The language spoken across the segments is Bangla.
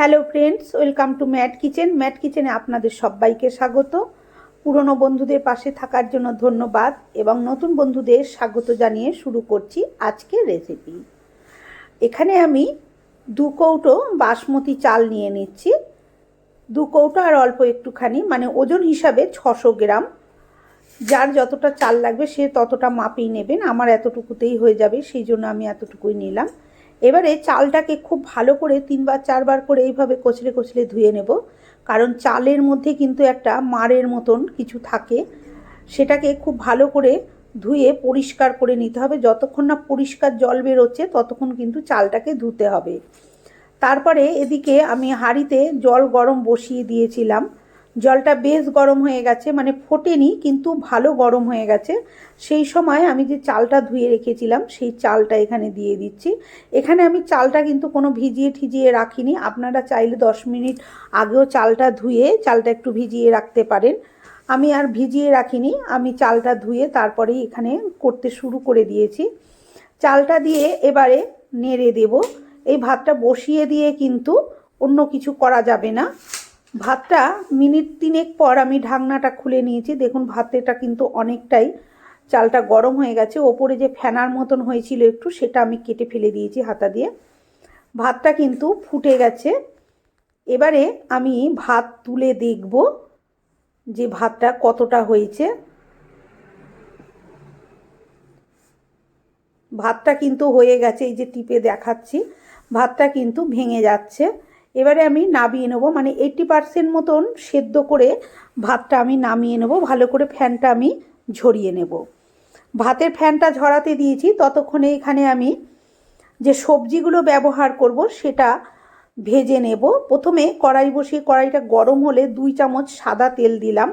Hello friends, welcome to Matt kitchen. Matt কিচেনে আপনাদের সবাইকে স্বাগত। পুরনো বন্ধুদের পাশে থাকার জন্য ধন্যবাদ এবং নতুন বন্ধুদের স্বাগত জানিয়ে শুরু করছি আজকের রেসিপি এখানে আমি দু কৌটো বাসমতি চাল নিয়ে নিচ্ছি। দু কৌটো আর অল্প একটুখানি মানে ওজন হিসাবে ছশো গ্রাম। যার যতটা চাল লাগবে সে ততটা মাপেই নেবেন। আমার এতটুকুতেই হয়ে যাবে, সেই জন্য আমি এতটুকুই নিলাম। এবারে চালটাকে খুব ভালো করে তিনবার, চারবার করে এইভাবে কচলে কচলে ধুয়ে নেব। কারণ চালের মধ্যে কিন্তু একটা মারের মতন কিছু থাকে। সেটাকে খুব ভালো করে ধুয়ে পরিষ্কার করে নিতে হবে। যতক্ষণ না পরিষ্কার জল বেরোচ্ছে, ততক্ষণ কিন্তু চালটাকে ধুতে হবে। তারপরে এদিকে আমি হাঁড়িতে জল গরম বসিয়ে দিয়েছিলাম। জলটা বেশ গরম হয়ে গেছে মানে ফোটেনি, কিন্তু ভালো গরম হয়ে গেছে। সেই সময় আমি যে চালটা ধুয়ে রেখেছিলাম, সেই চালটা এখানে দিয়ে দিচ্ছি। এখানে আমি চালটা কিন্তু কোনো ভিজিয়ে ঠিজিয়ে রাখিনি। আপনারা চাইলে দশ মিনিট আগেও চালটা ধুয়ে চালটা একটু ভিজিয়ে রাখতে পারেন। আমি আর ভিজিয়ে রাখিনি, আমি চালটা ধুয়ে তারপরেই এখানে করতে শুরু করে দিয়েছি। চালটা দিয়ে এবারে নেড়ে দেব। এই ভাতটা বসিয়ে দিয়ে কিন্তু অন্য কিছু করা যাবে না। ভাতটা মিনিট তিনেক পর আমি ঢাকনাটা খুলে নিয়েছি। দেখুন, ভাতেটা কিন্তু অনেকটাই চালটা গরম হয়ে গেছে। ওপরে যে ফেনার মতন হয়েছিল একটু, সেটা আমি কেটে ফেলে দিয়েছি হাতা দিয়ে। ভাতটা কিন্তু ফুটে গেছে। এবারে আমি ভাত তুলে দেখব যে ভাতটা কতটা হয়েছে। ভাতটা কিন্তু হয়ে গেছে, এই যে টিপে দেখাচ্ছি। ভাতটা কিন্তু ভেঙে যাচ্ছে। এবারে আমি নামিয়ে নেব মানে এইটটি পারসেন্ট মতন সেদ্ধ করে ভাতটা আমি নামিয়ে নেব, ভালো করে ফ্যানটা আমি ঝরিয়ে নেব। ভাতের ফ্যানটা ঝরাতে দিয়েছি, ততক্ষণে এখানে আমি যে সবজিগুলো ব্যবহার করব সেটা ভেজে নেব। প্রথমে কড়াই বসিয়ে, কড়াইটা গরম হলে দুই চামচ সাদা তেল দিলাম।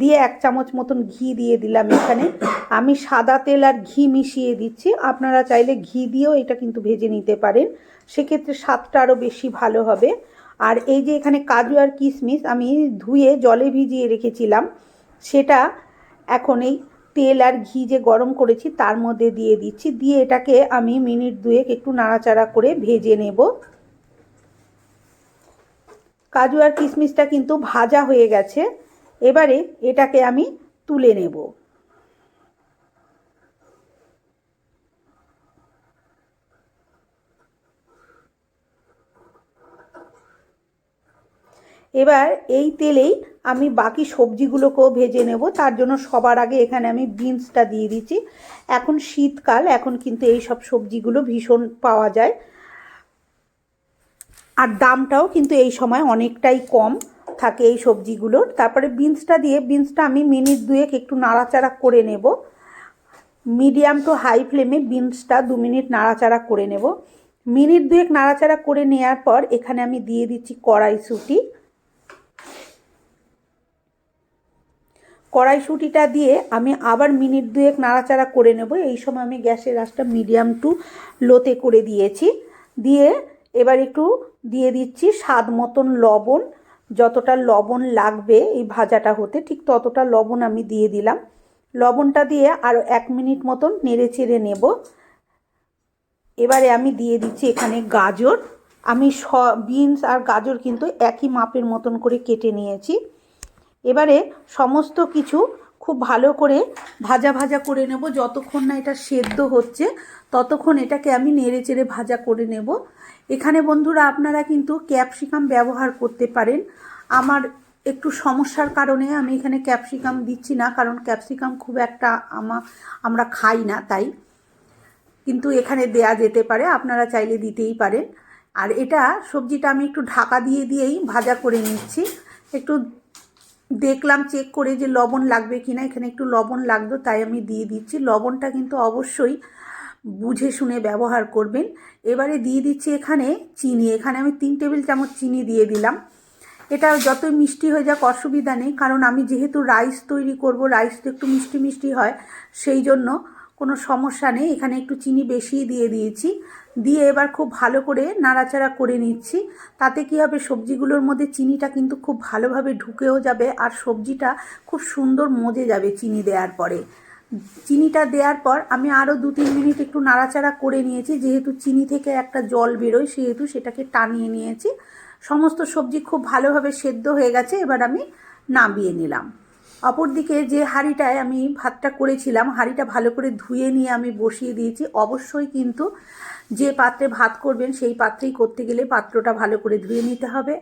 দিয়ে এক চামচ মতন ঘি দিয়ে দিলাম এখানে। আমি সাদা তেল আর ঘি মিশিয়ে দিচ্ছি। আপনারা চাইলে ঘি দিয়েও এটা কিন্তু ভেজে নিতে পারেন। সেক্ষেত্রে স্বাদটা আরও বেশি ভালো হবে। আর এই যে এখানে কাজু আর কিশমিশ আমি ধুয়ে জলে ভিজিয়ে রেখেছিলাম, সেটা এখন এই তেল আর ঘি যে গরম করেছি তার মধ্যে দিয়ে দিচ্ছি। দিয়ে এটাকে আমি মিনিট দুয়েক একটু নাড়াচাড়া করে ভেজে নেব। কাজু আর কিশমিশটা কিন্তু ভাজা হয়ে গেছে। এবারে এটাকে আমি তুলে নেব। এবার এই তেলেই আমি বাকি সবজিগুলোকেও ভেজে নেব। তার জন্য সবার আগে এখানে আমি বিনসটা দিয়ে দিচ্ছি। এখন শীতকাল, এখন কিন্তু এই সব সবজিগুলো ভীষণ পাওয়া যায়। আর দামটাও কিন্তু এই সময় অনেকটাই কম। থাকে এই সবজিগুলোর তারপরে বিনসটা দিয়ে বিনসটা আমি মিনিট দুয়েক একটু নাড়াচাড়া করে নেব। মিডিয়াম টু হাই ফ্লেমে বিনসটা দু মিনিট নাড়াচাড়া করে নেব। মিনিট দুয়েক নাড়াচাড়া করে নেওয়ার পর এখানে আমি দিয়ে দিচ্ছি কড়াইশুঁটি। কড়াইশুঁটিটা দিয়ে আমি আবার মিনিট দুয়েক নাড়াচাড়া করে নেব। এই সময় আমি গ্যাসের আঁচটা মিডিয়াম টু লোতে করে দিয়েছি। দিয়ে এবার একটু দিয়ে দিচ্ছি স্বাদ মতন লবণ। যতটা লবণ লাগবে এই ভাজাটা হতে, ঠিক ততটা লবণ আমি দিয়ে দিলাম। লবণটা দিয়ে আরও এক মিনিট মতন নেড়ে চেড়ে নেব। এবারে আমি দিয়ে দিচ্ছি এখানে গাজর। আমি স, বিনস আর গাজর কিন্তু একই মাপের মতন করে কেটে নিয়েছি। এবারে সমস্ত কিছু খুব ভালো করে ভাজা ভাজা করে নেব। যতক্ষণ না এটা সেদ্ধ হচ্ছে, ততক্ষণ এটাকে আমি নেড়ে চেড়ে ভাজা করে নেব। এখানে বন্ধুরা আপনারা কিন্তু ক্যাপসিকাম ব্যবহার করতে পারেন। আমার একটু সমস্যার কারণে আমি এখানে ক্যাপসিকাম দিচ্ছি না, কারণ ক্যাপসিকাম খুব একটা আমা আমরা খাই না তাই। কিন্তু এখানে দেয়া যেতে পারে, আপনারা চাইলে দিতেই পারেন। আর এটা সবজিটা আমি একটু ঢাকা দিয়ে দিয়েই ভাজা করে নিচ্ছি। একটু দেখলাম, চেক করে যে লবণ লাগবে কি না এখানে একটু লবণ লাগতো তাই আমি দিয়ে দিচ্ছি। লবণটা কিন্তু অবশ্যই বুঝে শুনে ব্যবহার করবেন। এবারে দিয়ে দিচ্ছি এখানে চিনি। এখানে আমি তিন টেবিল চামচ চিনি দিয়ে দিলাম। এটা যতই মিষ্টি হয়ে যাক অসুবিধা নেই, কারণ আমি যেহেতু রাইস তৈরি করব রাইস তো একটু মিষ্টি মিষ্টি হয়, সেই জন্য কোনো সমস্যা নেই। এখানে একটু চিনি বেশি দিয়ে দিয়েছি। দিয়ে এবার খুব ভালো করে নাড়াচাড়া করে নিচ্ছি। তাতে কী হবে, সবজিগুলোর মধ্যে চিনিটা কিন্তু খুব ভালোভাবে ঢুকেও যাবে, আর সবজিটা খুব সুন্দর মজে যাবে চিনি দেওয়ার পরে। চিনিটা দেওয়ার পর আমি আরও দু তিন মিনিট একটু নাড়াচাড়া করে নিয়েছি। যেহেতু চিনি থেকে একটা জল বেরোয়, সেহেতু সেটাকে টানিয়ে নিয়েছি। সমস্ত সবজি খুব ভালোভাবে সেদ্ধ হয়ে গেছে, এবার আমি নামিয়ে নিলাম। অপরদিকে যে হাঁড়িটায় আমি ভাতটা করেছিলাম, হাঁড়িটা ভালো করে ধুয়ে নিয়ে আমি বসিয়ে দিয়েছি। অবশ্যই কিন্তু যে পাত্রে ভাত করবেন সেই পাত্রেই করতে গেলে পাত্রটা ভালো করে ধুয়ে নিতে হবে।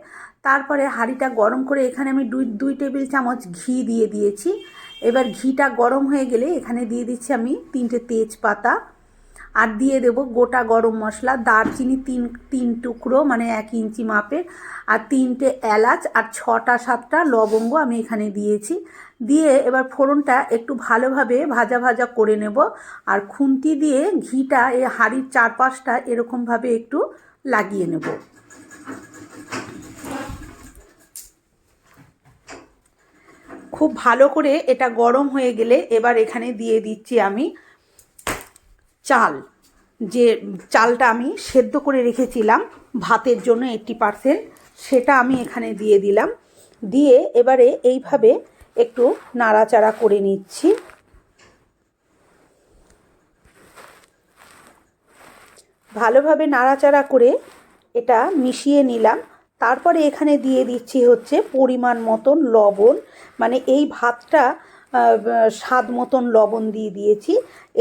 তারপরে হাঁড়িটা গরম করে এখানে আমি দুই দুই টেবিল চামচ ঘি দিয়ে দিয়েছি। এবার ঘিটা গরম হয়ে গেলে এখানে দিয়ে দিচ্ছি আমি তিনটে তেজপাতা। আর দিয়ে দেব গোটা গরম মশলা, দারচিনি তিন তিন টুকরো মানে এক ইঞ্চি মাপের, আর তিনটে এলাচ আর ছটা সাতটা লবঙ্গ আমি এখানে দিয়েছি। দিয়ে এবার ফোড়নটা একটু ভালোভাবে ভাজা ভাজা করে নেব, আর খুন্তি দিয়ে ঘিটা এই হাঁড়ির চারপাশটা এরকমভাবে একটু লাগিয়ে নেব। খুব ভালো করে এটা গরম হয়ে গেলে এবার এখানে দিয়ে দিচ্ছি আমি চাল, যে চালটা আমি সেদ্ধ করে রেখেছিলাম ভাতের জন্য এইট্টি পারসেন্ট সেটা আমি এখানে দিয়ে দিলাম। দিয়ে এবারে এইভাবে একটু নাড়াচাড়া করে নিচ্ছি। ভালোভাবে নাড়াচাড়া করে এটা মিশিয়ে নিলাম। তারপরে এখানে দিয়ে দিচ্ছি হচ্ছে পরিমাণ মতন লবণ। মানে এই ভাতটা স্বাদ মতন লবণ দিয়ে দিয়েছি।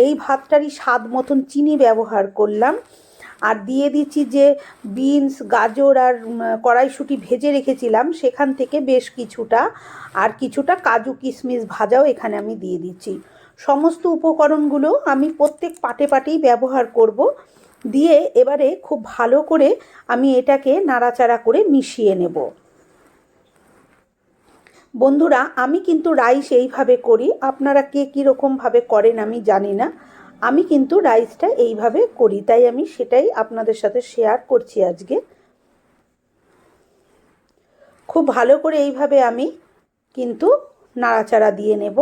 এই ভাতটারই স্বাদ মতন চিনি ব্যবহার করলাম। আর দিয়ে দিচ্ছি যে বিনস, গাজর আর কড়াইশুঁটি ভেজে রেখেছিলাম, সেখান থেকে বেশ কিছুটা, আর কিছুটা কাজু কিশমিশ ভাজাও এখানে আমি দিয়ে দিচ্ছি। সমস্ত উপকরণগুলো আমি প্রত্যেক পাটে পাটেই ব্যবহার করব। দিয়ে এবারে খুব ভালো করে আমি এটাকে নাড়াচাড়া করে মিশিয়ে নেব। বন্ধুরা, আমি কিন্তু রাইস এইভাবে করি। আপনারা কে কীরকমভাবে করেন আমি জানি না। আমি কিন্তু রাইসটা এইভাবে করি, তাই আমি সেটাই আপনাদের সাথে শেয়ার করছি আজকে। খুব ভালো করে এইভাবে আমি কিন্তু নাড়াচাড়া দিয়ে নেব।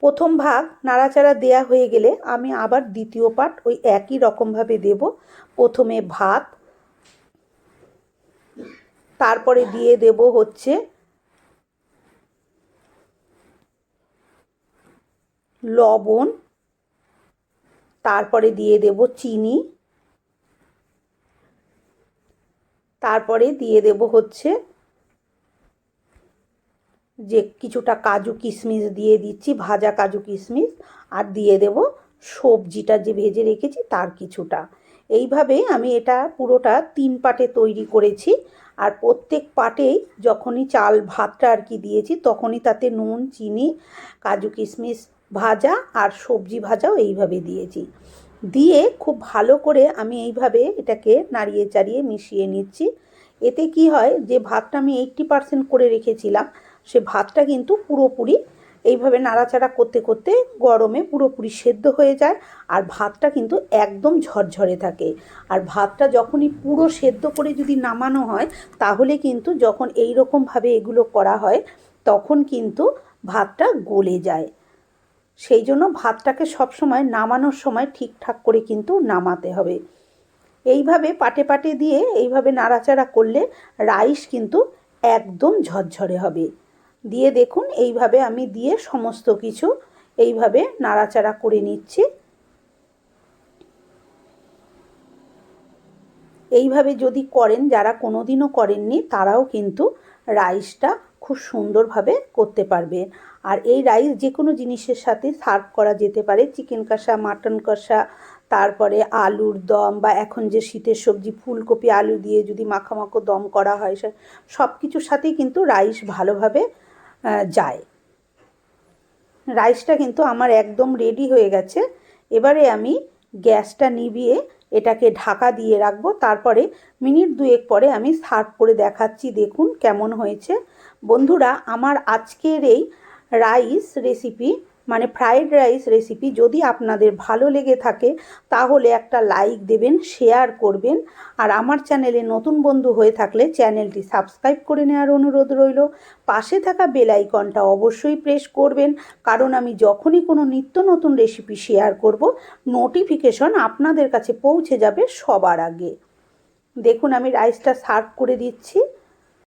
প্রথম ভাগ নাড়াচাড়া দেয়া হয়ে গেলে আমি আবার দ্বিতীয় পার্ট ওই একই রকমভাবে দেব। প্রথমে ভাত, তারপরে দিয়ে দেব হচ্ছে লবণ, তারপরে দিয়ে দেব চিনি, তারপরে দিয়ে দেব হচ্ছে যে কিছুটা কাজু কিশমিশ দিয়ে দিচ্ছি, ভাজা কাজু কিশমিশ, আর দিয়ে দেব সবজিটা যে ভেজে রেখেছি তার কিছুটা। এইভাবে আমি এটা পুরোটা তিন পাটে তৈরি করেছি, আর প্রত্যেক পাটেই যখনই চাল ভাতটা আর কি দিয়েছি, তখনই তাতে নুন, চিনি, কাজু কিশমিশ ভাজা আর সবজি ভাজাও এইভাবে দিয়েছি। দিয়ে খুব ভালো করে আমি এইভাবে এটাকে নাড়িয়ে চাড়িয়ে মিশিয়ে নিচ্ছি। এতে কি হয় যে ভাতটা আমি এইট্টি পারসেন্ট করে রেখেছিলাম, সে ভাতটা কিন্তু পুরোপুরি এইভাবে নাড়াচাড়া করতে করতে গরমে পুরোপুরি সেদ্ধ হয়ে যায় আর ভাতটা কিন্তু একদম ঝরঝরে থাকে। আর ভাতটা যখনই পুরো সেদ্ধ করে যদি নামানো হয়, তাহলে কিন্তু যখন এই রকমভাবে এগুলো করা হয়, তখন কিন্তু ভাতটা গলে যায়। সেই জন্য ভাতটাকে সবসময় নামানোর সময় ঠিকঠাক করে কিন্তু নামাতে হবে। এইভাবে পাটে পাটে দিয়ে এইভাবে নাড়াচাড়া করলে রাইস কিন্তু একদম ঝরঝরে হবে। দিয়ে দেখুন এইভাবে আমি দিয়ে সমস্ত কিছু এইভাবে নাড়াচাড়া করে নিচ্ছি। এইভাবে যদি করেন, যারা কোনো দিনও করেননি, তারাও কিন্তু রাইসটা খুব সুন্দরভাবে করতে পারবে। আর এই রাইস যে কোনো জিনিসের সাথে সার্ভ করা যেতে পারে। চিকেন কষা, মাটন কষা, তারপরে আলুর দম বা এখন যে শীতের সবজি, ফুলকপি, আলু দিয়ে যদি মাখামাখো দম করা হয় সব কিছুর সাথেই কিন্তু রাইস ভালোভাবে যায়। রাইসটা কিন্তু আমার একদম রেডি হয়ে গেছে। এবারে আমি গ্যাসটা নিভিয়ে এটাকে ঢাকা দিয়ে রাখব। তারপরে মিনিট দুয়েক পরে আমি সার্ভ করে দেখাচ্ছি। দেখুন কেমন হয়েছে। বন্ধুরা, আমার আজকের এই রাইস রেসিপি মানে ফ্রায়েড রাইস রেসিপি যদি আপনাদের ভালো লেগে থাকে, তাহলে একটা লাইক দেবেন শেয়ার করবেন। আর আমার চ্যানেলে নতুন বন্ধু হয়ে থাকলে চ্যানেলটি সাবস্ক্রাইব করে নেওয়ার অনুরোধ রইল। পাশে থাকা বেল আইকনটা অবশ্যই প্রেস করবেন, কারণ আমি যখনই কোনো নিত্য নতুন রেসিপি শেয়ার করব নোটিফিকেশন আপনাদের কাছে পৌঁছে যাবে সবার আগে। দেখুন, আমি রাইসটা সার্ভ করে দিচ্ছি।